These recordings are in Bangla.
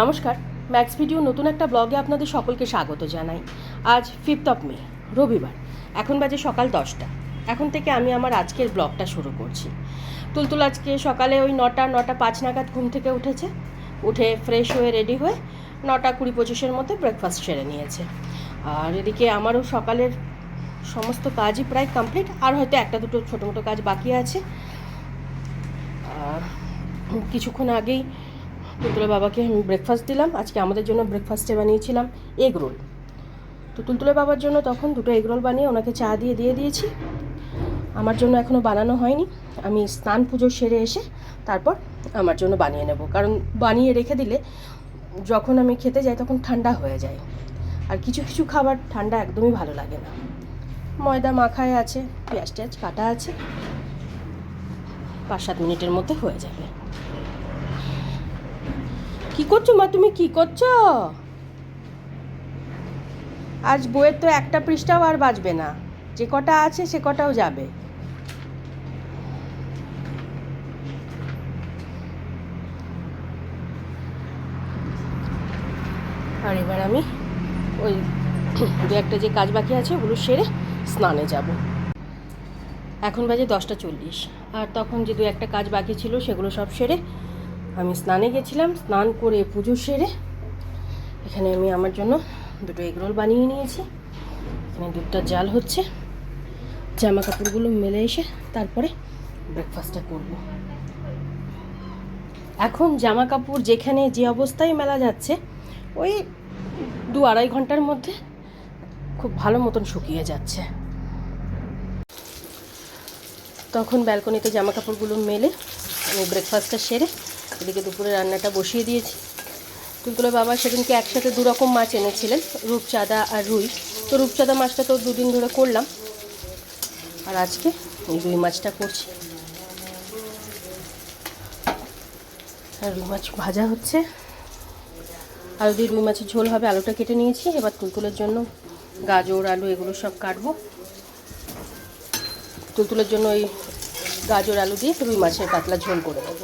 নমস্কার ম্যাক্স ভিডিও নতুন একটা ব্লগে আপনাদের সকলকে স্বাগত জানাই। আজ ফিফথ অফ মে রবিবার, এখন বাজে সকাল দশটা। এখন থেকে আমি আমার আজকের ব্লগটা শুরু করছি। তুলতুল আজকে সকালে ওই নটা নটা পাঁচ নাগাদ ঘুম থেকে উঠেছে। উঠে ফ্রেশ হয়ে রেডি হয়ে নটা কুড়ি পঁচিশের মধ্যে ব্রেকফাস্ট সেরে নিয়েছে। আর এদিকে আমারও সকালের সমস্ত কাজই প্রায় কমপ্লিট আর হয়তো একটা দুটো ছোটো মোটো কাজ বাকি আছে। আর কিছুক্ষণ আগেই তুলতুলের বাবাকে আমি ব্রেকফাস্ট দিলাম। আজকে আমাদের জন্য ব্রেকফাস্টে বানিয়েছিলাম এগ রোল তো তুলতুলের বাবার জন্য তখন দুটো এগ রোল বানিয়ে ওনাকে চা দিয়ে দিয়ে দিয়েছি। আমার জন্য এখনও বানানো হয়নি। আমি স্নান পুজো সেরে এসে তারপর আমার জন্য বানিয়ে নেব। কারণ বানিয়ে রেখে দিলে যখন আমি খেতে যাই তখন ঠান্ডা হয়ে যায়। আর কিছু কিছু খাবার ঠান্ডা একদমই ভালো লাগে না। ময়দা মাখায় আছে পেঁয়াজ টেয়াজ কাটা আছে। পাঁচ সাত মিনিটের মধ্যে হয়ে যাবে। কি করছ মা? তুমি কি করছ? আজ বইয়ের তো একটা পৃষ্ঠাও আর বাজবে না। যে কটা আছে সে কটাও যাবে। আর এবার আমি ওই দু একটা যে কাজ বাকি আছে, ওগুলো সেরে স্নানে যাব। এখন বাজে দশটা চল্লিশ। আর তখন যে দু একটা কাজ বাকি ছিল, সেগুলো সব সেরে আমি স্নানে গেছিলাম, স্নান করে পুজো সেরে এখানে আমি আমার জন্য দুটো এগরোল বানিয়ে নিয়েছি। এখানে দুধটা জাল হচ্ছে জামা কাপড়গুলো মেলে এসে তারপরে ব্রেকফাস্টটা করব। এখন জামা কাপড় যেখানে যে অবস্থায় মেলা যাচ্ছে, ওই দু আড়াই ঘণ্টার মধ্যে খুব ভালো মতন শুকিয়ে যাচ্ছে। তখন ব্যালকনিতে জামা কাপড়গুলো মেলে, আমি ব্রেকফাস্টটা সেরে এদিকে দুপুরে রান্নাটা বসিয়ে দিয়েছি। তুলতুলো বাবা সেদিনকে একসাথে দু রকম মাছ এনেছিলেন, রূপচাঁদা আর রুই। তো রূপচাঁদা মাছটা তো দুদিন ধরে করলাম। আর আজকে এই রুই মাছটা করছি। আর রুই মাছ ভাজা হচ্ছে। আর যদি রুই মাছের ঝোল হবে, আলুটা কেটে নিয়েছি। এবার তুলতুলের জন্য গাজর, আলু এগুলো সব কাটবো। তুলতুলের জন্য ওই গাজর, আলু দিয়ে রুই মাছের পাতলা ঝোল করে দেবো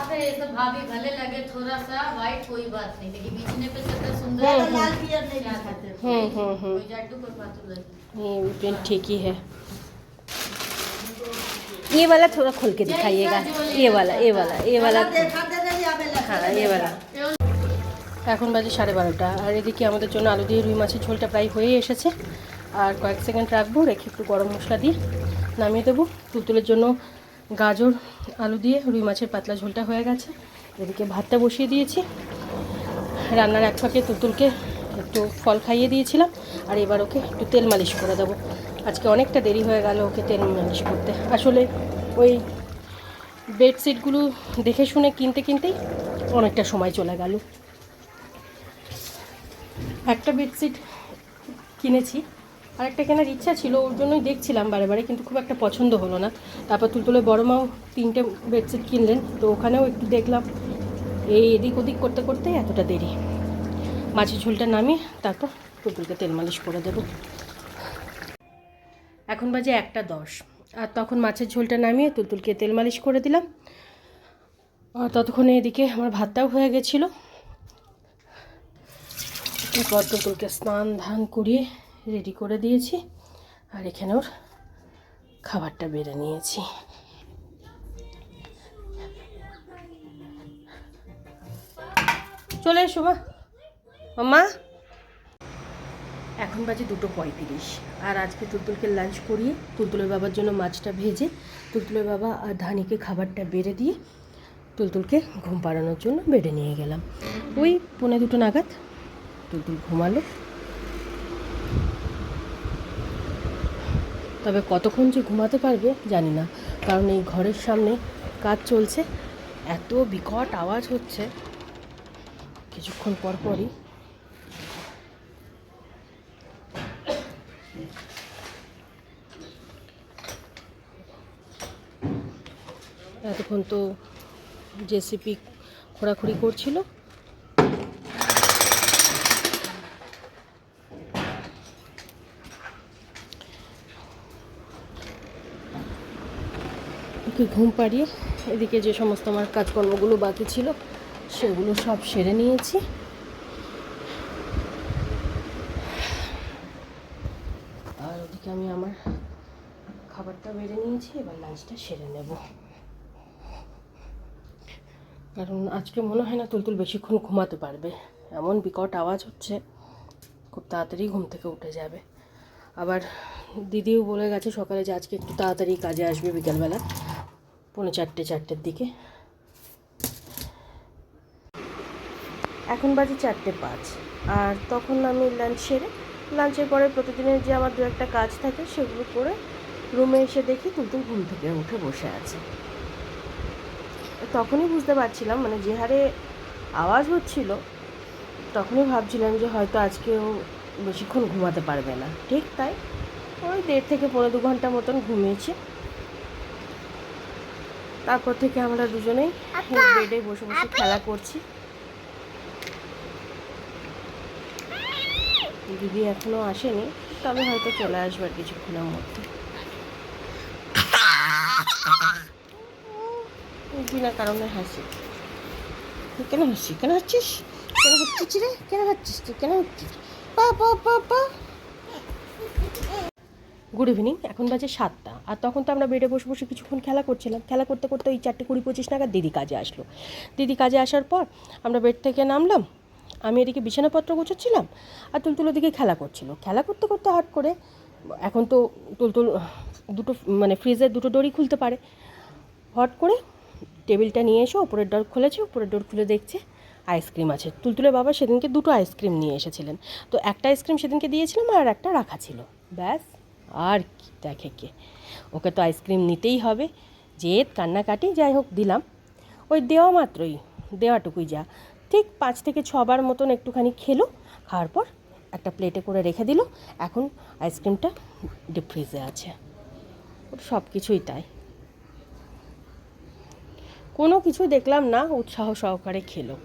अबे ये सब भाभी भले लगे थोड़ा सा वाइट कोई बात नहीं लेकिन बीचने पे सबसे सुंदर हम्म, है। हम्म। लाल पियर नहीं क्या खाते हम्म, हम्म, हम्म। कोई जाड्डू कोई पातू लगे ये प्रिंट ठीक ही है ये वाला थोड़ा खोल के दिखाइएगा ये वाला ये वाला ये वाला हाँ ये वाला এখন বাজে সাড়ে বারোটা আর এদিকে আমাদের জন্য আলু দিয়ে রুই মাছের ঝোলটা প্রায় হয়ে এসেছে আর কয়েক সেকেন্ড রাখবো রেখে একটু গরম মশলা দিয়ে নামিয়ে দেবো তুলতুলের জন্য গাজর, আলু দিয়ে রুই মাছের পাতলা ঝোলটা হয়ে গেছে। এদিকে ভাতটা বসিয়ে দিয়েছি। রান্নার এক ফাঁকে তুতুলকে একটু ফল খাইয়ে দিয়েছিলাম। আর এবার ওকে একটু তেল মালিশ করে দেবো। আজকে অনেকটা দেরি হয়ে গেল ওকে তেল মালিশ করতে। আসলে ওই বেডশিটগুলো দেখে শুনে কিনতে কিনতেই অনেকটা সময় চলে গেল। একটা বেডশিট কিনেছি। আর একটা কেনার ইচ্ছা ছিল, ওর জন্যই দেখছিলাম বারে বারে, কিন্তু খুব একটা পছন্দ হলো না। তারপর তুলতুলে বড় মাও তিনটে বেডশিট কিনলেন, তো ওখানেও একটু দেখলাম। এই এদিক ওদিক করতে করতে এতটা দেরি। মাছের ঝোলটা নামিয়ে তারপর টুকুরকে তেল মালিশ করে দেবো। এখন বাজে একটা দশ। আর তখন মাছের ঝোলটা নামিয়ে তুলতুলকে তেল মালিশ করে দিলাম। আর ততক্ষণে এদিকে আমার ভাতটাও হয়ে গেছিল। এরপর তুলতুলকে স্নান ধান করিয়ে রেডি করে দিয়েছি। আর এখানে ওর খাবারটা বেড়ে নিয়েছি। চলে এসো মা। এখন বাজে দুটো পঁয়ত্রিশ। আর আজকে তুলতুলকে লাঞ্চ করিয়ে তুলতুলের বাবার জন্য মাছটা ভেজে তুলতুলের বাবা আর ধানিকে খাবারটা বেড়ে দিয়ে তুলতুলকে ঘুম পাড়ানোর জন্য বেডে নিয়ে গেলাম। ওই পৌনে দুটো নাগাদ তুলতুল ঘুমালো। তবে কতক্ষণ যে ঘুমাতে পারবে জানি না। কারণ এই ঘরের সামনে কাজ চলছে। এত বিকট আওয়াজ হচ্ছে। কিছুক্ষণ পর পরই এতক্ষণ তো জেসিপি খোঁড়াখুড়ি করছিল ওকে ঘুম পাড়িয়ে এদিকে যে সমস্ত আমার কাজকর্মগুলো বাকি ছিল, সেগুলো সব সেরে নিয়েছি। আর ওদিকে আমি আমার খাবারটা বেড়ে নিয়েছি, এবার লাঞ্চটা সেরে নেব। কারণ আজকে মনে হয় না তুলতুল বেশিক্ষণ ঘুমাতে পারবে। এমন বিকট আওয়াজ হচ্ছে, খুব তাড়াতাড়ি ঘুম থেকে উঠে যাবে। আবার দিদিও বলে গেছে সকালে যে আজকে একটু তাড়াতাড়ি কাজে আসবে বিকেলবেলা। পৌনে চারটে, চারটের দিকে। এখন বাজে চারটে পাঁচ। আর তখন আমি লাঞ্চ সেরে লাঞ্চের পরে প্রতিদিনের যে আমার দু একটা কাজ থাকে সেগুলো করে রুমে এসে দেখি তুলতুল ঘুম থেকে উঠে বসে আছে। তখনই বুঝতে পারছিলাম মানে যে হারে আওয়াজ হচ্ছিল, তখনই ভাবছিলাম যে হয়তো আজকেও বেশিক্ষণ ঘুমাতে পারবে না। ঠিক তাই, ওই দেড় থেকে পনেরো দু ঘণ্টা মতন ঘুমিয়েছি। তারপর থেকে আমরা দুজনেই বেডে বসে বসে খেলা করছি। দিদি এখনও আসেনি তবে হয়তো চলে আসবার কিছুক্ষণের মধ্যে। বিনা কারণে হাসি। কেন হাসি? কেন হাসছিস? কেন হচ্ছিস রে? কেন হাসছিস তুই? কেন হচ্ছিস পা পা পা পা। গুড ইভিনিং এখন বাজে সাতটা। আর তখন তো আমরা বেডে বসে বসে কিছুক্ষণ খেলা করছিলাম। খেলা করতে করতে ওই চারটে কুড়ি পঁচিশ নাগাদ দিদি কাজে আসলো। দিদি কাজে আসার পর আমরা বেড থেকে নামলাম। আমি এদিকে বিছানাপত্র গোছাচ্ছিলাম আর তুলতুল ওদিকে খেলা করছিল। খেলা করতে করতে হট করে এখন তো তুলতুল, দুটো মানে ফ্রিজের দুটো ডোরই খুলতে পারে। হট করে টেবিলটা নিয়ে এসে ওপরের ডোর খুলেছে, ওপরের ডোর খুলে দেখছে আইসক্রিম আছে। তুলতুলের বাবা সেদিনকে দুটো আইসক্রিম নিয়ে এসেছিলেন। তো একটা আইসক্রিম সেদিনকে দিয়েছিলাম আর একটা রাখা ছিল। ব্যাস। আর কি, দেখে কে ওকে তো আইসক্রিম নিতেই হবে। জেদ, কান্নাকাটি, যাই হোক, দিলাম। ওই দেওয়া মাত্রই, দেওয়াটুকুই যা। ঠিক পাঁচ থেকে ছবার মতন একটুখানি খেলো, খাওয়ার পর একটা প্লেটে করে রেখে দিল। এখন আইসক্রিমটা ডিপ ফ্রিজে আছে। সব কিছুই তাই। কোনো কিছু দেখলাম না, উৎসাহ সহকারে খেলো।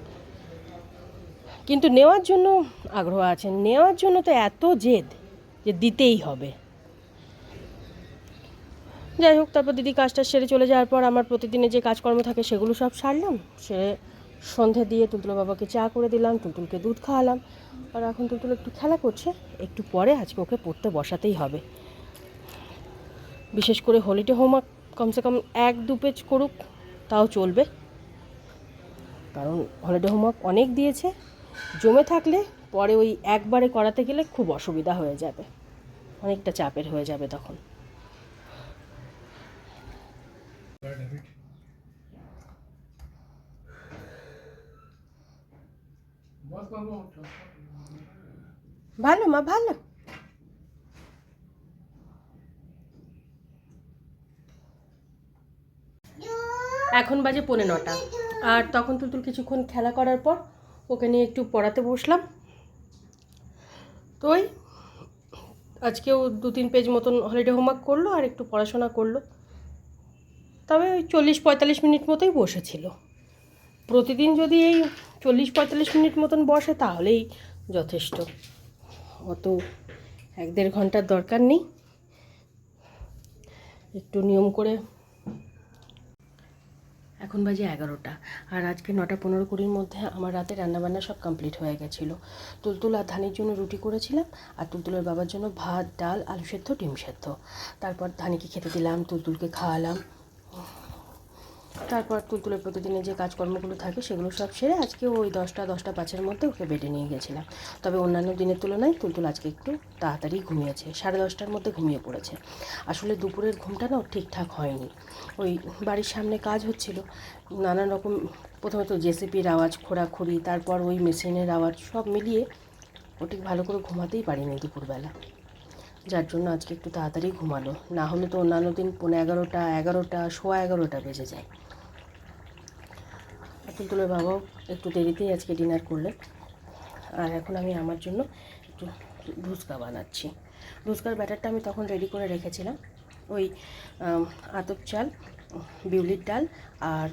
কিন্তু নেওয়ার জন্য আগ্রহ আছে। নেওয়ার জন্য তো এত জেদ যে দিতেই হবে। যাই হোক, তারপর দিদি কাজটা সেরে চলে যাওয়ার পর আমার প্রতিদিনের যে কাজকর্ম থাকে সেগুলো সব সারলাম। সেরে সন্ধে দিয়ে তুলতুল বাবাকে চা করে দিলাম, তুলতুলকে দুধ খাওয়ালাম। আর এখন তুলতুল একটু খেলা করছে, একটু পরে আজকে ওকে পড়তে বসাতেই হবে। বিশেষ করে হলিডে হোমওয়ার্ক কমসে কম এক দু পেজ করুক, তাও চলবে। কারণ হলিডে হোমওয়ার্ক অনেক দিয়েছে, জমে থাকলে পরে ওই একবারে করাতে গেলে খুব অসুবিধা হয়ে যাবে। অনেকটা চাপের হয়ে যাবে তখন Bad habit. বস বাবু ভালো মা, ভালো। এখন বাজে পৌনে নটা। আর তখন তুলতুল কিছুক্ষণ খেলা করার পর ওকে নিয়ে একটু পড়াতে বসলাম। তো ওই আজকেও দু তিন পেজ মতন হলিডে হোমওয়ার্ক করল আর একটু পড়াশোনা করল। তবে ওই চল্লিশ পঁয়তাল্লিশ মিনিট মতোই বসেছিল। প্রতিদিন যদি এই চল্লিশ পঁয়তাল্লিশ মিনিট মতন বসে, তাহলেই যথেষ্ট। অত এক দেড় ঘণ্টার দরকার নেই। একটু নিয়ম করে। এখন বাজে এগারোটা, আর আজকে নটা পনেরো কুড়ির মধ্যে আমার রাতে রান্নাবান্না সব কমপ্লিট হয়ে গেছিল। তুলতুল আর ধানির জন্য রুটি করেছিলাম, আর তুলতুলের বাবার জন্য ভাত, ডাল, আলু সেদ্ধ, ডিম সেদ্ধ। তারপর ধানিকে খেতে দিলাম, তুলতুলকে খাওয়ালাম। তারপর তুলতুলের প্রতিদিনের যে কাজকর্মগুলো থাকে সেগুলো সব সেরে আজকে ওই দশটা দশটা পাঁচের মধ্যে ওকে বেডে নিয়ে গেছিলাম তবে অন্যান্য দিনের তুলনায় তুলতুল আজকে একটু তাড়াতাড়ি ঘুমিয়েছে। সাড়ে দশটার মধ্যে ঘুমিয়ে পড়েছে। আসলে দুপুরের ঘুমটা না ঠিকঠাক হয়নি। ওই বাড়ির সামনে কাজ হচ্ছিল। নানান রকম প্রথমে তো জেসিপির আওয়াজ, খোঁড়াখুড়ি, তারপর ওই মেশিনের আওয়াজ সব মিলিয়ে ও ঠিক ভালো করে ঘুমাতেই পারিনি দুপুরবেলা। যার জন্য আজকে একটু তাড়াতাড়ি ঘুমালো। না হলে তো অন্যান্য দিন পনেরো এগারোটা এগারোটা, সোয়া এগারোটা বেজে যায়। আর তুলতুলের বাবাও একটু দেরিতেই আজকে ডিনার করলেন আর এখন আমি আমার জন্য একটু ধুসকা বানাচ্ছি। ধুসকার ব্যাটারটা আমি তখন রেডি করে রেখেছিলাম। ওই আতপ চাল, বিউলির ডাল আর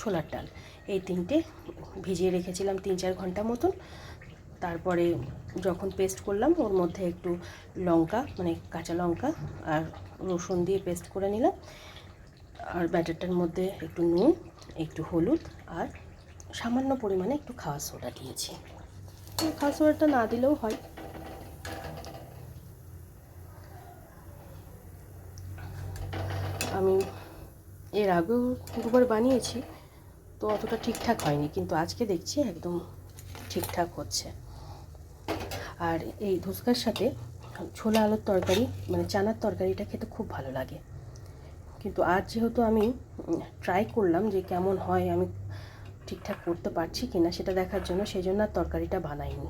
ছোলার ডাল। এই তিনটে ভিজিয়ে রেখেছিলাম তিন চার ঘণ্টা মতন। তারপরে যখন পেস্ট করলাম, ওর মধ্যে একটু লঙ্কা মানে কাঁচা লঙ্কা আর রসুন দিয়ে পেস্ট করে নিলাম। আর ব্যাটারটার মধ্যে একটু নুন, একটু হলুদ আর সামান্য পরিমাণে একটু খাওয়া সোডা দিয়েছি। খাওয়া সোডাটা না দিলেও হয়। আমি এর আগেও দুবার বানিয়েছি, তো অতটা ঠিকঠাক হয়নি, কিন্তু আজকে দেখছি একদম ঠিকঠাক হচ্ছে। আর এই ধুসকার সাথে ছোলা আলুর তরকারি মানে চানার তরকারিটা খেতে খুব ভালো লাগে। কিন্তু আজ যেহেতু আমি ট্রাই করলাম যে কেমন হয়, আমি ঠিকঠাক করতে পারছি কি না সেটা দেখার জন্য সেই জন্য আর তরকারিটা বানাইনি।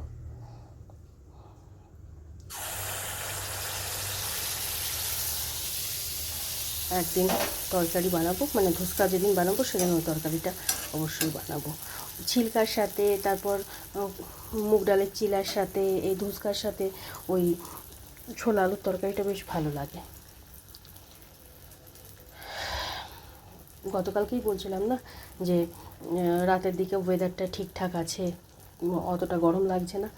একদিন তরকারি বানাবো মানে ধুসকা যেদিন বানাবো, সেদিন ওই তরকারিটা অবশ্যই বানাবো। ছিলকার সাথে, তারপর মুগ ডালের চিলার সাথে, এই ধুসকার সাথে ওই ছোলা আলুর তরকারিটা বেশ ভালো লাগে। গতকালকেই বলছিলাম না যে রাতের দিকে ওয়েদারটা ঠিকঠাক আছে, অতটা গরম লাগছে না,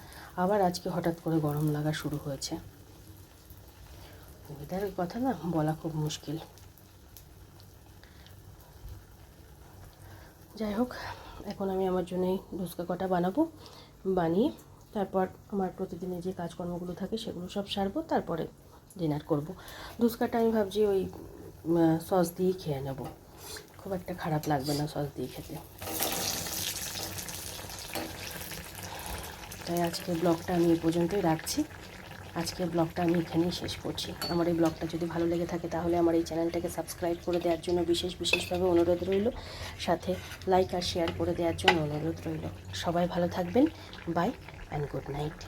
আবার আজকে হঠাৎ করে গরম লাগা শুরু হয়েছে। ওয়েদারের কথা না বলা খুব মুশকিল। যাই হোক, এখন আমি আমার জন্য এই ধুসকা কটা বানাবো, বানিয়ে তারপর আমার প্রতিদিনের যে কাজকর্মগুলো থাকে সেগুলো সব সারবো, তারপরে ডিনার করব। ধুসকাটা আমি ভাবছি ওই সস দিয়ে খেয়ে নেব। খুব একটা খারাপ লাগবে না সস দিয়ে খেতে। তাই আজকে ব্লগটা আমি এ পর্যন্তই রাখছি। আজকের ব্লগটা আমি এখানেই শেষ করছি। আমার এই ব্লগটা যদি ভালো লেগে থাকে তাহলে আমার এই চ্যানেলটাকে সাবস্ক্রাইব করে দেওয়ার জন্য বিশেষ বিশেষভাবে অনুরোধ রইল। সাথে লাইক আর শেয়ার করে দেওয়ার জন্য অনুরোধ রইল। সবাই ভালো থাকবেন। By and good night